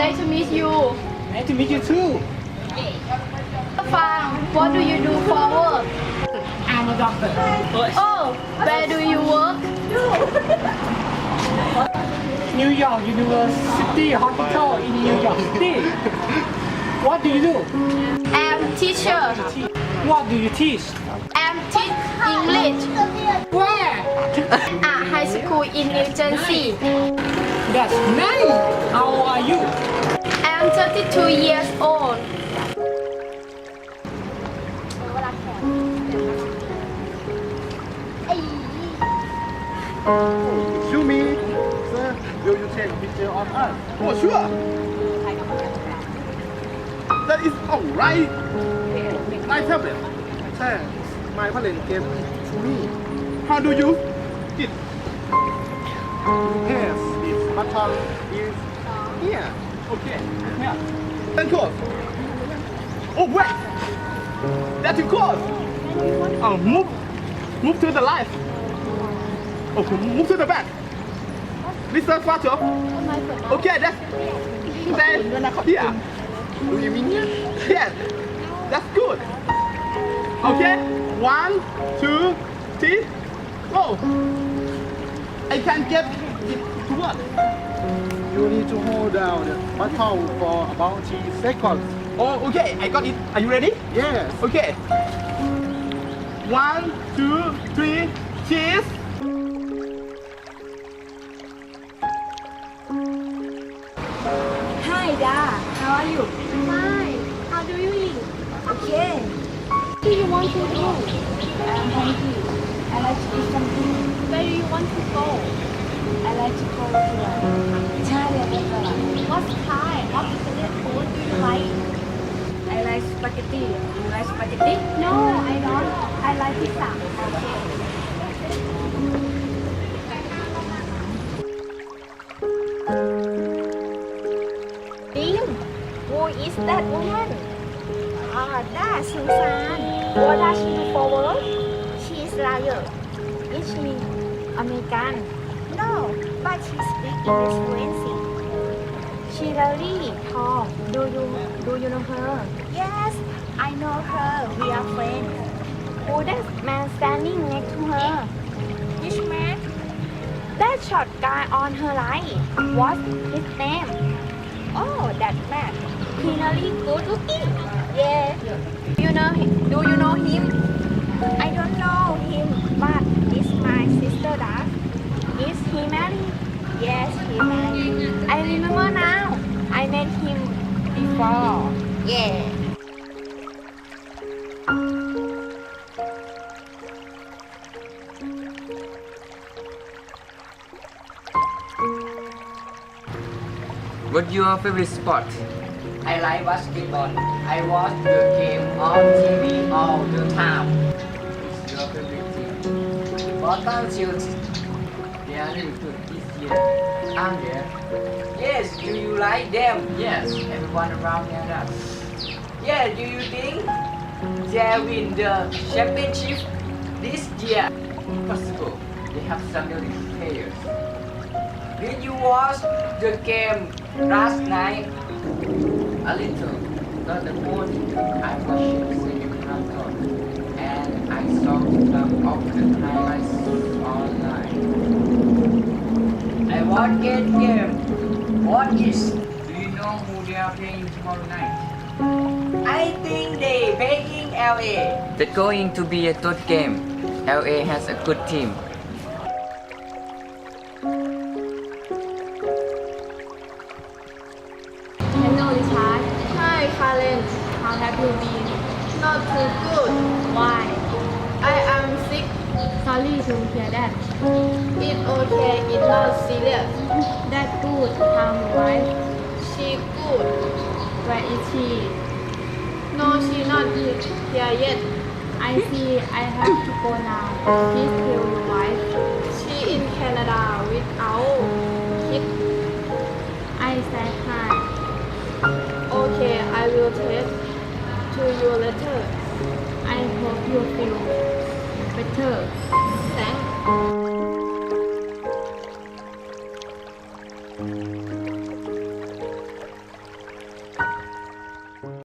Nice to meet you. Nice to meet you too. Fang, what do you do for work? I'm a doctor. Oh, where do you work? New York University Hospital in New York City. What do you do? I'm a teacher. What do you teach? I'm teach English Where? at high school in New Jersey. That's Mary, how are you? I am 32 years old. Show me, sir. Will you take picture of us? Oh, sure. That is all right. My tablet. Sir, my parent gave to me. How do you? Yes this is here. Okay, here. Then close. Oh wait, that's too close. Oh, move, move to the left. Oh, move to the back. Listen faster. Okay, that's stay here. Do you mean here? Yes, that's good. Okay, one, two, three, go. I can get it. You need to hold down the button for about 3 seconds. Oh, okay, I got it. Are you ready? Yes. Okay. One, two, three, cheese. Hi, Da. How are you? Fine. How do you eat? Okay. What do you want to do? I'm hungry. I like to eat something. Where do you want to go? I like to go to a Italian restaurant. What kind of Italian food do you like? I like spaghetti. You like spaghetti? No, I don't. I like pizza. Dim, who is that woman? Ah, that's Susan. What does she do for work? She is lawyer. Is she American? No, but she speaks English fluency. She really tall. Do you do you know her? Yes, I know her. We are friends. Who that man standing next to her? Which man? That short guy on her right. What's his name? Oh, that man. He really good looking. Yeah. Do you know? Do you know him? I don't know him, but What's your favorite sport? I like basketball. I watch the game on TV all the time. What's your favorite team? Boston Celtics. They are really good this year. I'm there. Yes, do you like them? Yes, everyone around here does. Yeah, do you think they win the championship this year? Possible. They have some really players. Did you watch the game last night? A little, not the morning. I the second half and I saw some of the highlights online. I watched game. What is? Do you know who they are playing tomorrow night? I think they're playing LA. That's going to be a good game. LA has a good team. You been? Not too good. Why? I am sick. Sorry to hear that. It's okay. It's not serious. That's good. How wife? She good. Where is she? No, she not here yet. I see. I have to go now. Please tell your wife. She in Canada without kid. I said hi. Okay, I will take to your letter. I hope you feel better